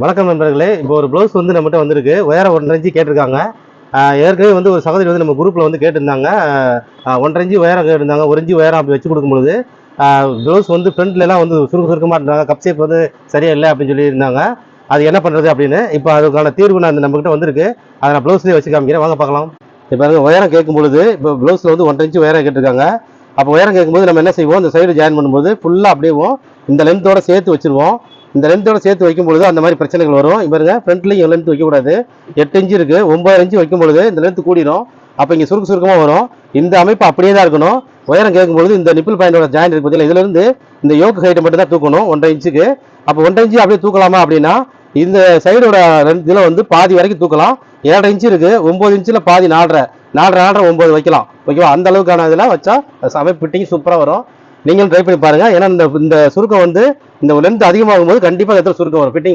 வணக்கம் நண்பர்களே. இப்போ ஒரு ப்ளவுஸ் வந்து நம்மகிட்ட வந்திருக்கு. உயரம் ஒன்றரை இன்ச்சு கேட்டிருக்காங்க. ஏற்கனவே வந்து ஒரு சகோதரி வந்து நம்ம குரூப்பில் வந்து கேட்டிருந்தாங்க. ஒன்றரை இன்ச்சு உயரம் கேட்டிருந்தாங்க. ஒரு இன்ச்சு உயரம் அப்படி வச்சு கொடுக்கும்பொழுது ப்ளவுஸ் வந்து ஃப்ரெண்ட்லலாம் வந்து சுருக்க சுருக்கமாக இருந்தாங்க. கப் ஷேப் வந்து சரியா இல்லை அப்படின்னு சொல்லியிருந்தாங்க அது என்ன பண்ணுறது அப்படின்னு இப்போ அதுக்கான தீர்வு நான் நம்மகிட்ட வந்திருக்கு. அதை நான் ப்ளவுஸ்லேயே வச்சு காமிக்கிறேன். வாங்க பார்க்கலாம். இப்போ பாருங்க உயரம் கேட்கும் பொழுது இப்போ ப்ளவுஸில் வந்து ஒன்றரை இன்ச்சு உயரம் கேட்டிருக்காங்க. அப்போ உயரம் கேட்கும்போது நம்ம என்ன செய்வோம்? இந்த சைடு ஜாயின் பண்ணும்போது ஃபுல்லாக அப்படியே இந்த லென்த்தோட சேர்த்து வச்சிருவோம். இந்த லென்த்தோட சேர்த்து வைக்கும் பொழுது அந்த மாதிரி பிரச்சனைகள் வரும். இவருங்க ஃப்ரண்ட்லேயும் லென்த் வைக்கக்கூடாது. எட்டு இன்ச்சு இருக்கு ஒம்பது இன்ச்சு வைக்கும் பொழுது இந்த லென்த் கூடிரும். அப்போ இங்கே சுருக்க சுருக்கமாக வரும். இந்த அமைப்பு அப்படியே தான் இருக்கணும். உயரம் கேட்கும் பொழுது இந்த நிப்பிள் பாயிண்டோட ஜாயின் இருக்கு பார்த்தீங்களா இதுலேருந்து இந்த யோக்கு ஹைட்டை மட்டும் தான் தூக்கணும் ஒன்றரை இன்ச்சுக்கு. அப்போ ஒன்றரை இன்ச்சு அப்படியே தூக்கலாமா அப்படின்னா இந்த சைடோட இதில் வந்து பாதி வரைக்கும் தூக்கலாம். ஏழரை இன்ச்சு இருக்குது ஒம்பது இன்ச்சில் பாதி நாலரை. நாலரை நாலரை ஒம்பது வைக்கலாம். ஓகேவா? அந்த அளவுக்கான இதெல்லாம் வச்சா அமைப்பு ஃபிட்டிங் சூப்பராக வரும். நீங்களும் ட்ரை பண்ணி பாருங்க. ஏன்னா இந்த இந்த சுருக்கம் வந்து இந்த லென்த் அதிகமாகும் போது கண்டிப்பாக எத்தனை சுருக்கம் வரும். ஃபிட்டிங்